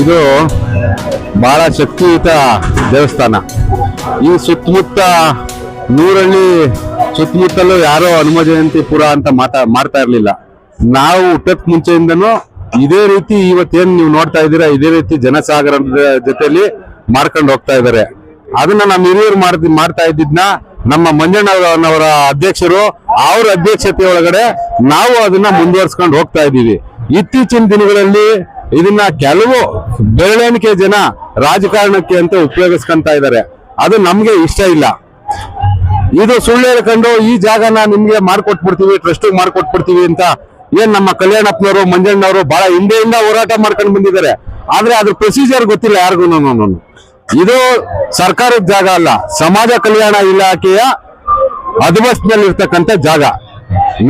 ಇದು ಬಹಳ ಶಕ್ತಿಯುತ ದೇವಸ್ಥಾನ. ಈ ಸುತ್ತಮುತ್ತ ನೂರಳ್ಳಿ ಸುತ್ತಮುತ್ತಲೂ ಯಾರೋ ಹನುಮ ಜಯಂತಿ ಪುರ ಅಂತ ಮಾತಾ, ಮಾಡ್ತಾ ಇರಲಿಲ್ಲ. ನಾವು ಹುಟ್ಟಕ್ ಮುಂಚೆಯಿಂದನೂ ಇದೇ ರೀತಿ ಇವತ್ತೇನು ನೀವು ನೋಡ್ತಾ ಇದ್ದೀರಾ, ಇದೇ ರೀತಿ ಜನಸಾಗರದ ಜೊತೆಯಲ್ಲಿ ಮಾಡ್ಕೊಂಡು ಹೋಗ್ತಾ ಇದ್ದಾರೆ. ಅದನ್ನ ನಮ್ಮ ಹಿರಿಯರು ಮಾಡ್ ಮಾಡ್ತಾ ಇದ್ದಿದ್ನ ನಮ್ಮ ಮಂಜಣ್ಣವರ ಅಧ್ಯಕ್ಷರು, ಅವ್ರ ಅಧ್ಯಕ್ಷತೆ ಒಳಗಡೆ ನಾವು ಅದನ್ನ ಮುಂದುವರ್ಸ್ಕೊಂಡು ಹೋಗ್ತಾ ಇದ್ದೀವಿ. ಇತ್ತೀಚಿನ ದಿನಗಳಲ್ಲಿ ಇದನ್ನ ಕೆಲವು ಬೆರಳೆಣಿಕೆ ಜನ ರಾಜಕಾರಣಕ್ಕೆ ಅಂತ ಉಪಯೋಗಿಸ್ಕೊಂತ ಇದ್ದಾರೆ. ಅದು ನಮ್ಗೆ ಇಷ್ಟ ಇಲ್ಲ. ಇದು ಸುಳ್ಳು ಹೇಳ್ಕೊಂಡು ಈ ಜಾಗನ ನಿಮ್ಗೆ ಮಾಡ್ಕೊಟ್ಬಿಡ್ತೀವಿ ಟ್ರಸ್ಟ್ ಮಾಡ್ಕೊಟ್ಬಿಡ್ತೀವಿ ಅಂತ ಏನ್ ನಮ್ಮ ಕಲ್ಯಾಣಪ್ಪನವರು, ಮಂಜಣ್ಣವರು ಬಹಳ ಹಿಂದೆಯಿಂದ ಹೋರಾಟ ಮಾಡ್ಕೊಂಡು ಬಂದಿದ್ದಾರೆ. ಆದ್ರೆ ಅದ್ರ ಪ್ರೊಸೀಜರ್ ಗೊತ್ತಿಲ್ಲ ಯಾರಿಗೂ. ಇದು ಸರ್ಕಾರದ ಜಾಗ ಅಲ್ಲ, ಸಮಾಜ ಕಲ್ಯಾಣ ಇಲಾಖೆಯ ಇರ್ತಕ್ಕಂಥ ಜಾಗ.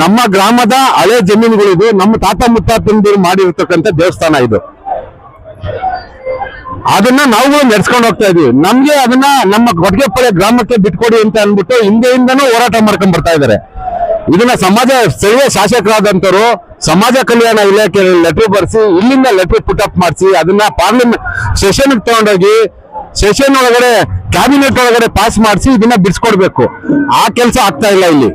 ನಮ್ಮ ಗ್ರಾಮದ ಹಳೆ ಜಮೀನುಗಳಿದು ನಮ್ಮ ತಾತ ಮುತ್ತಾತಂದಿರು ಮಾಡಿರ್ತಕ್ಕಂಥ ದೇವಸ್ಥಾನ ಇದು. ಅದನ್ನ ನಾವು ನಡೆಸ್ಕೊಂಡು ಹೋಗ್ತಾ ಇದೀವಿ. ನಮ್ಗೆ ಅದನ್ನ ನಮ್ಮ ಕೊಟ್ಟಿಗೆಪಾಳ್ಯ ಗ್ರಾಮಕ್ಕೆ ಬಿಟ್ಕೊಡಿ ಅಂತ ಅಂದ್ಬಿಟ್ಟು ಹಿಂದೆಯಿಂದನೂ ಹೋರಾಟ ಮಾಡ್ಕೊಂಡ್ ಬರ್ತಾ ಇದಾರೆ. ಇದನ್ನ ಸಮಾಜ ಸ್ಥಳೀಯ ಶಾಸಕರಾದಂತರು ಸಮಾಜ ಕಲ್ಯಾಣ ಇಲಾಖೆ ಲೆಟರ್ ಬರ್ಸಿ, ಇಲ್ಲಿಂದ ಲೆಟರ್ ಪುಟಪ್ ಮಾಡಿಸಿ, ಅದನ್ನ ಪಾರ್ಲಿಮೆಂಟ್ ಸೆಷನ್ ತಗೊಂಡೋಗಿ ಸೆಷನ್ ಒಳಗಡೆ ಕ್ಯಾಬಿನೆಟ್ ಒಳಗಡೆ ಪಾಸ್ ಮಾಡಿಸಿ, ಇದನ್ನ ಬಿಡಿಸ್ಕೊಡ್ಬೇಕು. ಆ ಕೆಲಸ ಆಗ್ತಾ ಇಲ್ಲ ಇಲ್ಲಿ.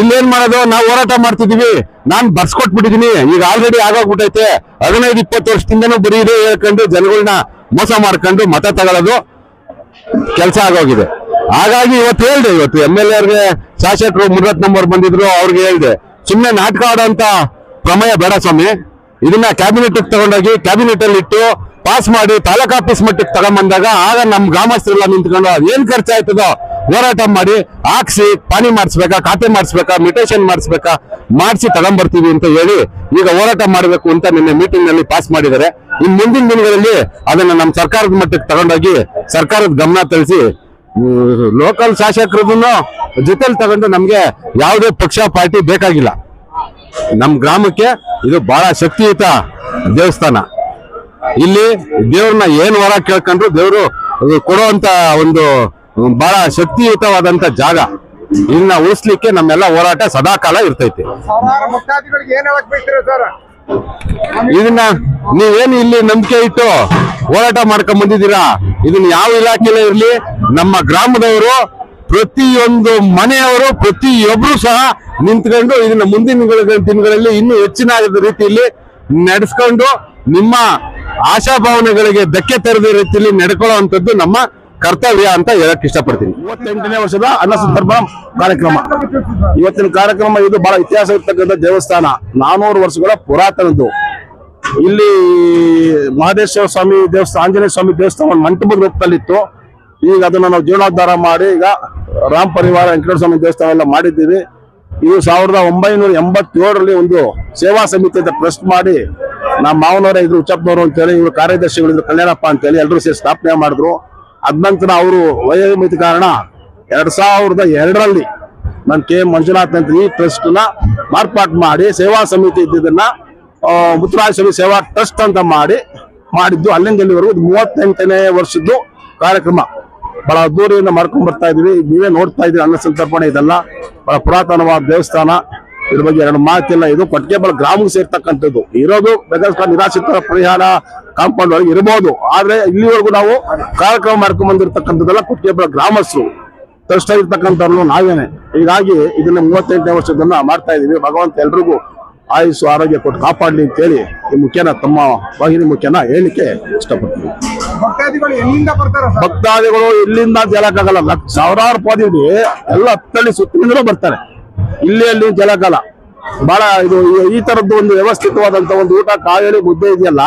ಇಲ್ಲೇನ್ ಮಾಡೋದು? ನಾವು ಹೋರಾಟ ಮಾಡ್ತಿದೀವಿ. ನಾನ್ ಬರ್ಸ್ಕೊಟ್ಬಿಟ್ಟಿದೀನಿ. ಈಗ ಆಲ್ರೆಡಿ ಆಗೋಗ್ಬಿಟ್ಟೈತೆ ಹದಿನೈದು, ಇಪ್ಪತ್ತು ವರ್ಷದಿಂದನೂ ಬರೀ ಇದೆ ಹೇಳ್ಕೊಂಡು ಜನಗಳನ್ನ ಮೋಸ ಮಾಡ್ಕೊಂಡು ಮತ ತಗೊಳ್ಳೋದು ಕೆಲಸ ಆಗೋಗಿದೆ. ಹಾಗಾಗಿ ಇವತ್ತು ಹೇಳ್ದೆ, ಇವತ್ತು ಎಂ ಎಲ್ ಎರ್ಗೆ ಶಾಸಕರು ನಂಬರ್ ಬಂದಿದ್ರು, ಅವ್ರಿಗೆ ಹೇಳ್ದೆ. ಸುಮ್ಮನೆ ನಾಟಕ ಆಡೋಂತ ಪ್ರಮೇಯ ಬೇಡ ಸ್ವಾಮಿ. ಇದನ್ನ ಕ್ಯಾಬಿನೆಟ್ ತಗೊಂಡೋಗಿ ಕ್ಯಾಬಿನೆಟ್ ಅಲ್ಲಿ ಇಟ್ಟು ಪಾಸ್ ಮಾಡಿ ತಾಲೂಕಾ ಆಫೀಸ್ ಮಟ್ಟಕ್ಕೆ ತಗೊಂಬಂದಾಗ ಆಗ ನಮ್ ಗ್ರಾಮಸ್ಥರೆಲ್ಲ ನಿಂತ್ಕೊಂಡು, ಅದೇನ್ ಖರ್ಚಾಯ್ತದೋ? ಹೋರಾಟ ಮಾಡಿ ಹಾಕ್ಸಿ, ಪಾನಿ ಮಾಡಿಸ್ಬೇಕಾ, ಖಾತೆ ಮಾಡಿಸ್ಬೇಕಾ ಮಿಟೇಷನ್ ಮಾಡಿಸ್ಬೇಕಾ, ಮಾಡಿಸಿ ತಗೊಂಬರ್ತೀವಿ ಅಂತ ಹೇಳಿ ಈಗ ಹೋರಾಟ ಮಾಡಬೇಕು ಅಂತ ನಿನ್ನೆ ಮೀಟಿಂಗ್ನಲ್ಲಿ ಪಾಸ್ ಮಾಡಿದ್ದಾರೆ. ಇನ್ ಮುಂದಿನ ದಿನಗಳಲ್ಲಿ ಅದನ್ನ ನಮ್ಮ ಸರ್ಕಾರದ ಮಟ್ಟಕ್ಕೆ ತಗೊಂಡೋಗಿ ಸರ್ಕಾರದ ಗಮನ ತಿಳಿಸಿ ಲೋಕಲ್ ಶಾಸಕರದನ್ನು ಜೊತೆಲಿ ತಗೊಂಡು ನಮ್ಗೆ ಯಾವುದೇ ಪಕ್ಷ, ಪಾರ್ಟಿ ಬೇಕಾಗಿಲ್ಲ. ನಮ್ಮ ಗ್ರಾಮಕ್ಕೆ ಇದು ಬಹಳ ಶಕ್ತಿಯುತ ದೇವಸ್ಥಾನ. ಇಲ್ಲಿ ದೇವ್ರನ್ನ ಏನ್ ವರ ಕೇಳ್ಕೊಂಡ್ರು ದೇವ್ರು ಕೊಡುವಂತ ಒಂದು ಬಹಳ ಶಕ್ತಿಯುತವಾದಂತ ಜಾಗ. ಇದನ್ನ ಉಳಿಸ್ಲಿಕ್ಕೆ ನಮ್ಮೆಲ್ಲ ಹೋರಾಟ ಇರ್ತೈತಿ. ಹೇಳಕ್ ಬಯಸ್ತೀರ ಸರ್? ಇದನ್ನ ನೀವೇನು ಇಲ್ಲಿ ನಂಬಿಕೆ ಇಟ್ಟು ಹೋರಾಟ ಮಾಡ್ಕೊಂಡ್ ಬಂದಿದ್ದೀರಾ? ಇದನ್ನ ಯಾವ ಇಲಾಖೆಲೇ ಇರ್ಲಿ ನಮ್ಮ ಗ್ರಾಮದವರು ಪ್ರತಿಯೊಂದು ಮನೆಯವರು ಪ್ರತಿಯೊಬ್ರು ಸಹ ನಿಂತ್ಕೊಂಡು ಇದನ್ನ ಮುಂದಿನ ದಿನಗಳ- ದಿನಗಳಲ್ಲಿ ಇನ್ನೂ ಹೆಚ್ಚಿನ ರೀತಿಯಲ್ಲಿ ನಡೆಸ್ಕೊಂಡು ನಿಮ್ಮ ಆಶಾಭಾವನೆಗಳಿಗೆ ಧಕ್ಕೆ ತರದ ರೀತಿಯಲ್ಲಿ ನಡ್ಕೊಳ್ಳುವಂಥದ್ದು ನಮ್ಮ ಕರ್ತವ್ಯ ಅಂತ ಹೇಳಕ್ ಇಷ್ಟಪಡ್ತೀನಿ. ಇವತ್ತೆಂಟನೇ ವರ್ಷದ ಅನ್ನ ಸಂದರ್ಭ ಕಾರ್ಯಕ್ರಮ. ಇವತ್ತಿನ ಕಾರ್ಯಕ್ರಮ ಇದು ಬಹಳ ಇತಿಹಾಸ ಇರ್ತಕ್ಕಂಥ ದೇವಸ್ಥಾನ. ನಾನೂರು ವರ್ಷಗಳ ಪುರಾತನದ್ದು. ಇಲ್ಲಿ ಮಹದೇಶ್ವರ ಸ್ವಾಮಿ ದೇವಸ್ಥಾನ, ಆಂಜನೇಯ ಸ್ವಾಮಿ ದೇವಸ್ಥಾನ ಮಂಟಪದ ರೂಪದಲ್ಲಿತ್ತು. ಈಗ ಅದನ್ನ ನಾವು ಜೀರ್ಣೋದ್ಧಾರ ಮಾಡಿ ಈಗ ರಾಮ್ ಪರಿವಾರ ವೆಂಕಟೇಶ್ವರ ಸ್ವಾಮಿ ದೇವಸ್ಥಾನ ಎಲ್ಲ ಮಾಡಿದ್ದೀವಿ. ಇದು ಸಾವಿರದ ಒಂಬೈನೂರ ಎಂಬತ್ತೇಳರಲ್ಲಿ ಒಂದು ಸೇವಾ ಸಮಿತಿ ಅಂತ ಟ್ರಸ್ಟ್ ಮಾಡಿ ನಮ್ಮ ಮಾವನವರ ಇದ್ರು ಉಚ್ಚಪ್ಪನವರು ಅಂತೇಳಿ, ಇವರು ಕಾರ್ಯದರ್ಶಿಗಳಿದ್ರು, ಕಲ್ಯಾಣಪ್ಪ ಅಂತೇಳಿ ಎಲ್ಲರೂ ಸೇರಿ ಸ್ಥಾಪನೆ ಮಾಡಿದ್ರು. ಅದ ನಂತರ ಅವರು ವಯೋಮಿತಿ ಕಾರಣ ಎರಡ್ ಸಾವಿರದ ಎರಡರಲ್ಲಿ ನಾನು ಕೆ ಮಂಜುನಾಥ್ ಅಂತ ಈ ಟ್ರಸ್ಟ್ನ ಮಾರ್ಪಾಟ್ ಮಾಡಿ ಸೇವಾ ಸಮಿತಿ ಇದ್ದಿದ್ದನ್ನ ಮುತ್ತುರಾಯ ಸೇವಾ ಟ್ರಸ್ಟ್ ಅಂತ ಮಾಡಿ, ಮಾಡಿದ್ದು ಅಲ್ಲಿಂದ ಇಲ್ಲಿವರೆಗೂ ಮೂವತ್ತೆಂಟನೇ ವರ್ಷದ್ದು ಕಾರ್ಯಕ್ರಮ. ಬಹಳ ಅದ್ದೂರಿಯಿಂದ ಮಾಡ್ಕೊಂಡು ಬರ್ತಾ ಇದೀವಿ. ನೀವೇ ನೋಡ್ತಾ ಇದೀವಿ ಅನ್ನ ಸಂತರ್ಪಣೆ ಇದೆಲ್ಲ. ಬಹಳ ಪುರಾತನವಾದ ದೇವಸ್ಥಾನ. ಇದ್ರ ಬಗ್ಗೆ ಎರಡು ಮಾತಿಲ್ಲ. ಇದು ಕೊಟ್ಟಿಗೆಬಳ ಗ್ರಾಮಕ್ಕೆ ಸೇರ್ತಕ್ಕಂಥದ್ದು. ಇರೋದು ಬೇಕಾದ ನಿರಾಶ್ರಿತರ ಪರಿಹಾರ ಕಾಂಪೌಂಡ್ ಒಳಗೆ ಇರಬಹುದು ಆದ್ರೆ ಇಲ್ಲಿವರೆಗೂ ನಾವು ಕಾರ್ಯಕ್ರಮ ಮಾಡ್ಕೊಂಡ್ ಬಂದಿರತಕ್ಕಂಥದ್ದೆಲ್ಲ ಕುಟ್ಟಿಯಬ್ಬಳ ಗ್ರಾಮಸ್ಥರು. ತಷ್ಟ ಇರ್ತಕ್ಕಂಥವ್ರು ನಾವೇನೆ. ಹೀಗಾಗಿ ಇದನ್ನ ಮೂವತ್ತೆಂಟನೇ ವರ್ಷದನ್ನ ಮಾಡ್ತಾ ಇದೀವಿ. ಭಗವಂತ ಎಲ್ರಿಗೂ ಆಯುಸ್ಸು ಆರೋಗ್ಯ ಕೊಟ್ಟು ಕಾಪಾಡ್ಲಿ ಅಂತೇಳಿ ಈ ಮುಖ್ಯನ ತಮ್ಮ ವಾಹಿನಿ ಮುಖ್ಯನ ಹೇಳಿಕೆ ಇಷ್ಟಪಡ್ತೀವಿ ಭಕ್ತಾದಿಗಳು ಇಲ್ಲಿಂದ ಅಂತ ಹೇಳಕ್ಕಾಗಲ್ಲ. ಲಕ್ಷ ಸಾವಿರಾರು ಪಾದಿದೆ ಎಲ್ಲ ಹತ್ತಳ್ಳಿ ಸುತ್ತಲಿಂದಲೂ ಬರ್ತಾರೆ. ಇಲ್ಲಿ ಅಲ್ಲಿ ಹೇಳಕ್ಕಾಗಲ್ಲ ಬಹಳ ಇದು ಈ- ಈ ತರದ್ದು ಒಂದು ವ್ಯವಸ್ಥಿತವಾದಂತ ಒಂದು ಊಟ, ಕಾಯಿಲೆ, ಮುದ್ದೆ ಇದೆಯಲ್ಲ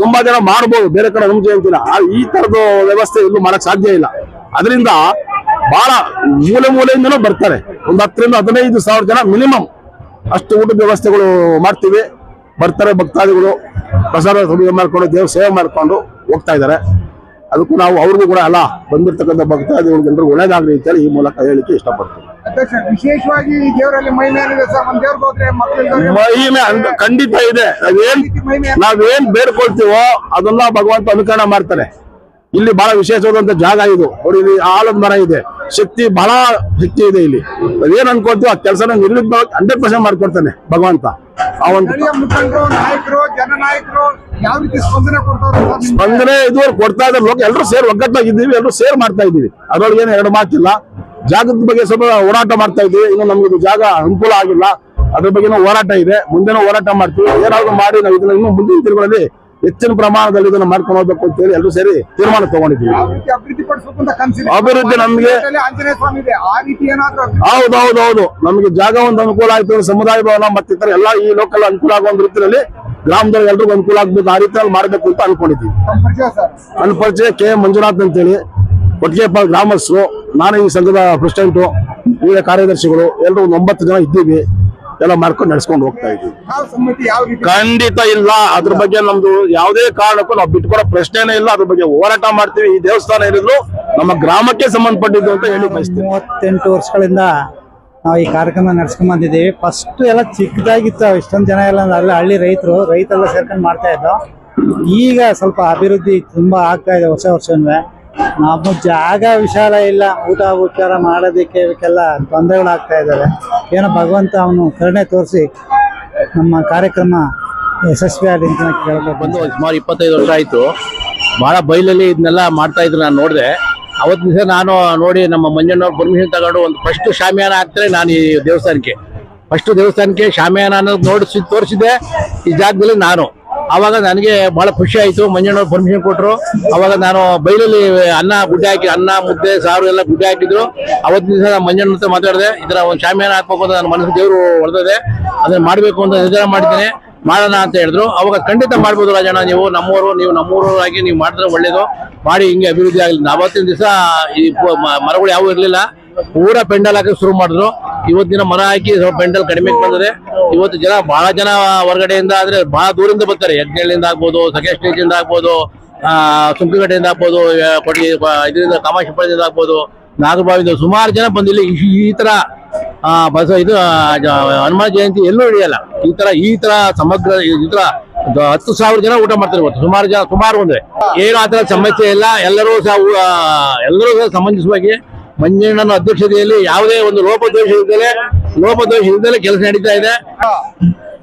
ತುಂಬಾ ಜನ ಮಾಡ್ಬೋದು, ಬೇರೆ ಕಡೆ ನಮ್ ಜಯಂತಿನ ಈ ತರದ ವ್ಯವಸ್ಥೆ ಇಲ್ಲೂ ಮಾಡಕ್ ಸಾಧ್ಯ ಇಲ್ಲ. ಅದರಿಂದ ಬಹಳ ಮೂಲೆ ಮೂಲೆಯಿಂದನೂ ಬರ್ತಾರೆ. ಒಂದು ಹತ್ತರಿಂದ ಹದಿನೈದು ಸಾವಿರ ಜನ ಮಿನಿಮಮ್ ಅಷ್ಟು ಊಟದ ವ್ಯವಸ್ಥೆಗಳು ಮಾಡ್ತೀವಿ. ಬರ್ತಾರೆ ಭಕ್ತಾದಿಗಳು, ಪ್ರಸಾದ ಮಾಡ್ಕೊಂಡು, ದೇವ್ರ ಸೇವೆ ಮಾಡ್ಕೊಂಡು ಹೋಗ್ತಾ ಇದ್ದಾರೆ. ಅದಕ್ಕೂ ನಾವು ಅವ್ರಿಗೂ ಕೂಡ ಅಲ್ಲ, ಬಂದಿರ್ತಕ್ಕಂಥ ಭಕ್ತಾದಿಗಳು ಎಲ್ಲರಿಗೂ ಒಳ್ಳೇದಾಗ್ಲಿ ಅಂತೇಳಿ ಈ ಮೂಲಕ ಹೇಳಿಕೆ ಇಷ್ಟಪಡ್ತೀನಿ. ಅಧ್ಯಕ್ಷ ವಿಶೇಷವಾಗಿ ಈ ದೇವರಲ್ಲಿ ಮಹಿಮೆ ಸರ್. ಒಂದ್ ದೇವ್ರಿಗೆ ಹೋದ್ರೆ ಮಕ್ಕಳಿಗೆ ಮಹಿಮೆ ಅಂದ್- ಖಂಡಿತ ಇದೆ. ನಾವೇನ್ ನಾವೇನ್ ಬೇಡ್ಕೊಳ್ತೀವೋ ಅದನ್ನ ಭಗವಂತ ಅನುಕರಣ ಮಾಡ್ತಾನೆ ಇಲ್ಲಿ ಬಹಳ ವಿಶೇಷವಾದಂತ ಜಾಗ ಇದು. ನೋಡಿ ಇಲ್ಲಿ ಆಲದ ಮರ ಇದೆ. ಶಕ್ತಿ ಬಹಳ ಶಕ್ತಿ ಇದೆ ಇಲ್ಲಿ. ಅದೇನ್ ಅನ್ಕೊಳ್ತೀವೋ ಆ ಕೆಲಸನ ನಿರ್ವಿಘ್ನ ಹಂಡ್ರೆಡ್ ಪರ್ಸೆಂಟ್ ಮಾಡ್ಕೊಡ್ತಾನೆ ಭಗವಂತ. ಸ್ಥಳೀಯ ಮುಖಂಡರು ನಾಯಕರು ಜನನಾಯಕರು ಯಾವ ರೀತಿ ಸ್ಪಂದನೆ ಕೊಡ್ತಾರೋ ಸರ್ ನಿಮ್ಗೆ? ಸ್ಪಂದನೆ ಇದುವರೆಗೆ ಕೊಡ್ತಾ ಇದ್ದಾರೆ ಲೋಕ ಎಲ್ಲರೂ ಸೇರ್ ಒಗ್ಗಟ್ಟಾಗಿದ್ದೀವಿ ಎಲ್ಲರೂ ಸೇರ್ ಮಾಡ್ತಾ ಇದ್ದೀವಿ. ಅದ್ರೊಳಗೆ ಏನು ಎರಡು ಮಾತಿಲ್ಲ. ಜಾಗದ ಬಗ್ಗೆ ಸ್ವಲ್ಪ ಹೋರಾಟ ಮಾಡ್ತಾ ಇದ್ದೀವಿ. ಇನ್ನು ನಮ್ಗೆ ಇದು ಜಾಗ ಅನುಕೂಲ ಆಗಿಲ್ಲ. ಅದ್ರ ಬಗ್ಗೆ ಹೋರಾಟ ಇದೆ. ಮುಂದೆನೂ ಹೋರಾಟ ಮಾಡ್ತೀವಿ. ಏನಾದ್ರು ಮಾಡಿ ನಾವು ಇದನ್ನ ಇನ್ನು ಮುಂದಿನ ತಿರುಗಳಲ್ಲಿ ಹೆಚ್ಚಿನ ಪ್ರಮಾಣದಲ್ಲಿ ಇದನ್ನ ಮಾಡ್ಕೊಂಡು ಹೋಗ್ಬೇಕು ಅಂತ ಹೇಳಿ ಎಲ್ಲರೂ ಸೇರಿ ತೀರ್ಮಾನ ತಗೊಂಡಿದ್ದೀವಿ. ಅಭಿವೃದ್ಧಿ ನಮ್ಗೆ ಹೌದು ಹೌದು ಹೌದು. ನಮಗೆ ಜಾಗ ಒಂದು ಅನುಕೂಲ ಆಯ್ತು ಸಮುದಾಯ ಭವನ ಮತ್ತಿತರ ಎಲ್ಲ ಈ ಲೋಕಲ್ ಅನುಕೂಲ ಆಗೋ ಒಂದು ರೀತಿಯಲ್ಲಿ ಗ್ರಾಮದಲ್ಲಿ ಎಲ್ರಿಗೂ ಅನುಕೂಲ ಆಗ್ಬೇಕು. ಆ ರೀತಿಯಲ್ಲಿ ಮಾಡ್ಬೇಕು ಅಂತ ಅನ್ಕೊಂಡಿದ್ದೀವಿ. ನನ್ನ ಪರಿಚಯ ಕೆ ಮಂಜುನಾಥ್ ಅಂತೇಳಿ. ಕೊಟ್ಟಿಗೆಪಾಲ್ ಗ್ರಾಮಸ್ಥರು. ನಾನು ಈ ಸಂಘದ ಪ್ರೆಸಿಡೆಂಟು ಈಗ ಕಾರ್ಯದರ್ಶಿಗಳು ಎಲ್ಲರೂ ಒಂದು ಒಂಬತ್ತು ಜನ ಇದ್ದೀವಿ. ಎಲ್ಲ ಮಾಡ್ಕೊಂಡು ನಡೆಸ್ಕೊಂಡು ಹೋಗ್ತಾ ಇದ್ದೀವಿ. ಖಂಡಿತ ಇಲ್ಲ. ಅದ್ರ ಬಗ್ಗೆ ನಮ್ದು ಯಾವುದೇ ಕಾರಣಕ್ಕೂ ನಾವು ಬಿಟ್ಕೊಡೋ ಪ್ರಶ್ನೆನೇ ಇಲ್ಲ. ಅದ್ರ ಬಗ್ಗೆ ಹೋರಾಟ ಮಾಡ್ತೀವಿ. ಈ ದೇವಸ್ಥಾನ ಏನಿದ್ರು ನಮ್ಮ ಗ್ರಾಮಕ್ಕೆ ಸಂಬಂಧಪಟ್ಟಿದ್ದು ಅಂತ ಹೇಳಿ ಬಯಸ್ತೀವಿ ಮೂವತ್ತೆಂಟು ವರ್ಷಗಳಿಂದ ನಾವು ಈ ಕಾರ್ಯಕ್ರಮ ನಡ್ಸ್ಕೊಂಡ್ ಬಂದಿದ್ದೀವಿ. ಫಸ್ಟ್ ಎಲ್ಲ ಚಿಕ್ಕದಾಗಿತ್ತು. ಇಷ್ಟೊಂದು ಜನ ಎಲ್ಲ ಅಲ್ಲ ಹಳ್ಳಿ ರೈತರು ರೈತೆಲ್ಲ ಸೇರ್ಕೊಂಡು ಮಾಡ್ತಾ ಇದ್ದೋ. ಈಗ ಸ್ವಲ್ಪ ಅಭಿವೃದ್ಧಿ ತುಂಬಾ ಆಗ್ತಾ ಇದೆ ವರ್ಷ ವರ್ಷವೇ ನಮ್ಮ ಜಾಗ ವಿಶಾಲ ಇಲ್ಲ. ಊಟ ಉಪಚಾರ ಮಾಡೋದಕ್ಕೆ ಇವಕ್ಕೆಲ್ಲ ತೊಂದರೆಗಳಾಗ್ತಾ ಇದ್ದಾರೆ ಏನೋ ಭಗವಂತ ಅವನು ಕರುಣೆ ತೋರಿಸಿ ನಮ್ಮ ಕಾರ್ಯಕ್ರಮ ಯಶಸ್ವಿ ಅಂತ ಕೇಳಬೇಕು ಬಂದು ಸುಮಾರು ಇಪ್ಪತ್ತೈದು ವರ್ಷ ಆಯಿತು. ಬಹಳ ಬೈಲಲ್ಲಿ ಇದನ್ನೆಲ್ಲ ಮಾಡ್ತಾ ಇದ್ರು ನಾನು ನೋಡಿದೆ. ಅವತ್ತಿನ ದಿವಸ ನಾನು ನೋಡಿ ನಮ್ಮ ಮಂಜಣ್ಣವ್ರು ಪರ್ಮಿಷನ್ ತಗೊಂಡು ಒಂದು ಫಸ್ಟ್ ಶಾಮಿಯಾನ ಹಾಕ್ತಾರೆ ನಾನು ಈ ದೇವಸ್ಥಾನಕ್ಕೆ. ಫಸ್ಟ್ ದೇವಸ್ಥಾನಕ್ಕೆ ಶಾಮಿಯಾನ ಅನ್ನೋದು ನೋಡಿಸಿ ತೋರಿಸಿದೆ ಈ ಜಾಗದಲ್ಲಿ ನಾನು. ಅವಾಗ ನನಗೆ ಬಹಳ ಖುಷಿ ಆಯಿತು. ಮಂಜಣ್ಣವ್ರು ಪರ್ಮಿಷನ್ ಕೊಟ್ಟರು ಅವಾಗ ನಾನು ಬೈಲಲ್ಲಿ ಅನ್ನ ಗುಡ್ಡೆ ಹಾಕಿ, ಅನ್ನ, ಮುದ್ದೆ, ಸಾರು ಎಲ್ಲ ಗುಡ್ಡೆ ಹಾಕಿದ್ರು. ಅವತ್ತಿನ ದಿವಸ ನಾನು ಮಂಜಣ್ಣ ಹತ್ರ ಮಾತಾಡಿದೆ. ಇದರ ಒಂದು ಶಾಮಿಯಾನ ಹಾಕ್ಬೇಕು ಅಂತ ನನ್ನ ಮನಸ್ಸು ದೇವರು ಹೊಡೆದಿದೆ. ಅದನ್ನ ಮಾಡಬೇಕು ಅಂತ ನಿರ್ಧಾರ ಮಾಡ್ತೀನಿ. ಮಾಡೋಣ ಅಂತ ಹೇಳಿದ್ರು. ಅವಾಗ ಖಂಡಿತ ಮಾಡ್ಬೋದು ರಾಜಣ್ಣ ನೀವು. ನಮ್ಮೂರು, ನೀವು ನಮ್ಮೂರಾಗಿ ನೀವು ಮಾಡಿದ್ರೆ ಒಳ್ಳೇದು. ಮಾಡಿ ಹಿಂಗೆ ಅಭಿವೃದ್ಧಿ ಆಗಲಿ. ಅವತ್ತಿನ ದಿವಸ ಈ ಮರಗಳು ಯಾವೂ ಇರಲಿಲ್ಲ. ಪೂರ ಪೆಂಡಲ್ ಹಾಕಿ ಶುರು ಮಾಡಿದ್ರು. ಇವತ್ತಿನ ಮರ ಹಾಕಿ ಪೆಂಡಲ್ ಕಡಿಮೆ ಬಂದಿದೆ. ಇವತ್ತು ಜನ ಬಹಳ ಜನ ಹೊರಗಡೆಯಿಂದ ಆದ್ರೆ ಬಹಳ ದೂರದಿಂದ ಬರ್ತಾರೆ. ಯಜ್ಞಗಳಿಂದ ಆಗ್ಬೋದು ಸಖೆ ಇಂದ ಆಗ್ಬೋದು ಆ ಸುಂಕಗಡೆಯಿಂದ ಆಗ್ಬೋದು ಆ, ಕೊಡಿ ಆ, ಇದರಿಂದ ಕಾಮಾಶಿಪದಿಂದ ಆಗ್ಬೋದು. ನಾಗಬಾವಿಂದ ಸುಮಾರು ಜನ ಬಂದಿಲ್ಲ ಈ- ತರ ಆ ಬಸ ಇದು ಆ, ಹನುಮಾನ್ ಜಯಂತಿ ಎಲ್ಲೂ ಹಿಡಿಯಲ್ಲ ಈ ತರ ಈ ತರ ಸಮಗ್ರ ಈ ತರ ಹತ್ತು ಸಾವಿರ ಜನ ಊಟ ಮಾಡ್ತಾರೆ ಇವತ್ತು. ಸುಮಾರು ಜನ ಸುಮಾರು ಅಂದ್ರೆ ಏನು ಆತರ ಸಮಸ್ಯೆ ಇಲ್ಲ. ಎಲ್ಲರೂ ಸಹ ಎಲ್ಲರೂ ಸಹ ಸಮಂಜಸವಾಗಿ ಮಂಜಣ್ಣನ ಅಧ್ಯಕ್ಷತೆಯಲ್ಲಿ ಯಾವುದೇ ಒಂದು ಲೋಪದೋಷ ಇದ್ದಲೇ ಲೋಪದೋಷ ಇದ್ದಲೇ ಕೆಲಸ ನಡೀತಾ ಇದೆ.